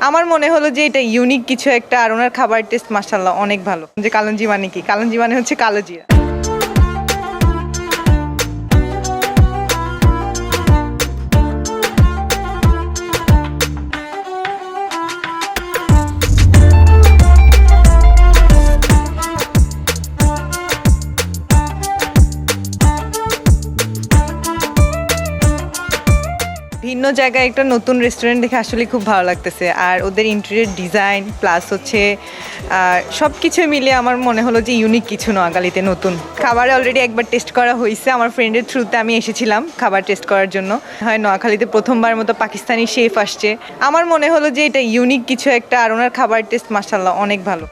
আমার মনে হলো যে এটা ইউনিক কিছু একটা, আর ওনার খাবার টেস্ট মাসাল্লাহ অনেক ভালো। যে কালঞ্জি মানে কি? কালঞ্জি মানে হচ্ছে কালো জিরা। ভিন্ন জায়গায় একটা নতুন রেস্টুরেন্ট দেখে আসলে খুব ভালো লাগতেছে। আর ওদের ইন্টেরিয়র ডিজাইন প্লাস হচ্ছে সব কিছু মিলিয়ে আমার মনে হলো যে ইউনিক কিছু নোয়াখালীতে নতুন। খাবার অলরেডি একবার টেস্ট করা হয়েছে আমার ফ্রেন্ডের থ্রুতে আমি এসেছিলাম খাবার টেস্ট করার জন্য। হয় নোয়াখালীতে প্রথমবার মতো পাকিস্তানি শেফ আসছে। আমার মনে হলো যে এটা ইউনিক কিছু একটা, আর ওনার খাবার টেস্ট মাসাল্লাহ অনেক ভালো।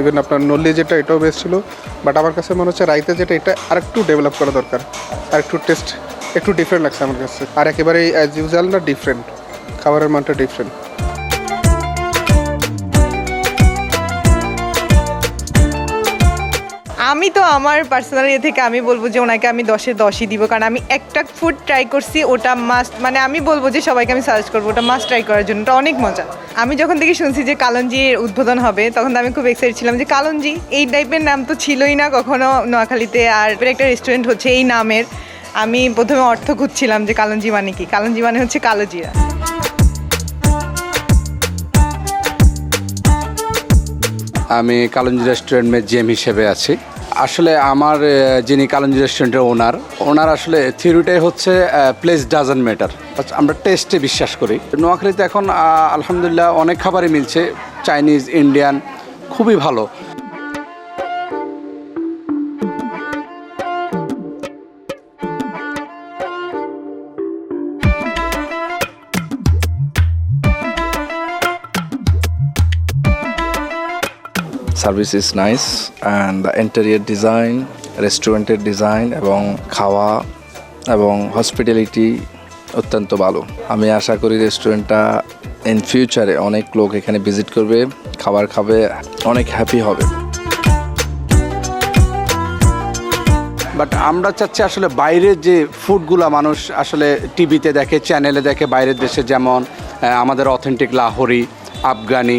ইভেন আপনার নল্লি যেটা, এটাও বেস্ট ছিল। বাট আমার কাছে মনে হচ্ছে রাইতে যেটা, এটা আরেকটু ডেভেলপ করা দরকার। আরেকটু টেস্ট একটু ডিফারেন্ট লাগছে আমার কাছে। আর একেবারেই অ্যাজ ইউজুয়াল না ডিফারেন্ট খাবারের মানটা ডিফারেন্ট আমি তো আমার পার্সোনাল ইয়ে থেকে আমি বলব যে ওনাকে আমি দশে দশই দিব, কারণ আমি একটা ফুড ট্রাই করছি, ওটা মাস্ট মানে আমি বলব যে সবাইকে আমি সাজেস্ট করব, ওটা মাস্ট ট্রাই করার জন্য, ওটা অনেক মজা। আমি যখন থেকে শুনছি যে কালঞ্জির উদ্বোধন হবে, তখন তো আমি খুব এক্সাইটেড ছিলাম যে কালঞ্জি, এই টাইপের নাম তো ছিলই না কখনো নোয়াখালীতে, আর একটা রেস্টুরেন্ট হচ্ছে এই নামের। আমি প্রথমে অর্থ খুঁজছিলাম যে কালঞ্জি মানে কি, কালঞ্জি মানে হচ্ছে কালো জিরা। আমি কালঞ্জি রেস্টুরেন্টের জেম হিসেবে আছি। আসলে আমার যিনি কালঞ্জি রেস্টুরেন্টের ওনার ওনার আসলে থিওরিটাই হচ্ছে প্লেস ডাজেন্ট ম্যাটার আমরা টেস্টে বিশ্বাস করি। নোয়াখালীতে এখন আলহামদুলিল্লাহ অনেক খাবারই মিলছে চাইনিজ ইন্ডিয়ান খুবই ভালো। Service is nice and the interior design রেস্টুরেন্টের ডিজাইন এবং খাওয়া এবং হসপিটালিটি অত্যন্ত ভালো। আমি আশা করি রেস্টুরেন্টটা ইন ফিউচারে অনেক লোক এখানে ভিজিট করবে, খাবার খাবে, অনেক হ্যাপি হবে। বাট আমরা চাচ্ছি আসলে বাইরের যে ফুডগুলো মানুষ আসলে টিভিতে দেখে চ্যানেলে দেখে, বাইরের দেশে যেমন আমাদের অথেন্টিক লাহোরি, আফগানি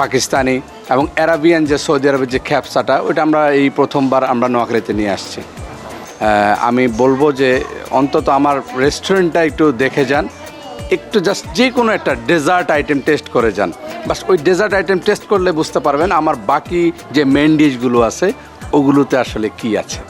পাকিস্তানি এবং অ্যারাবিয়ান যে সৌদি আরবের যে খ্যাপসাটা, ওইটা আমরা এই প্রথমবার আমরা নোয়াখালীতে নিয়ে আসছি। আমি বলব যে অন্তত আমার রেস্টুরেন্টটা একটু দেখে যান। একটু জাস্ট যে কোনো একটা ডেজার্ট আইটেম টেস্ট করে যান। বাস ওই ডেজার্ট আইটেম টেস্ট করলে বুঝতে পারবেন আমার বাকি যে মেন ডিশগুলো আছে, ওগুলোতে আসলে কি আছে।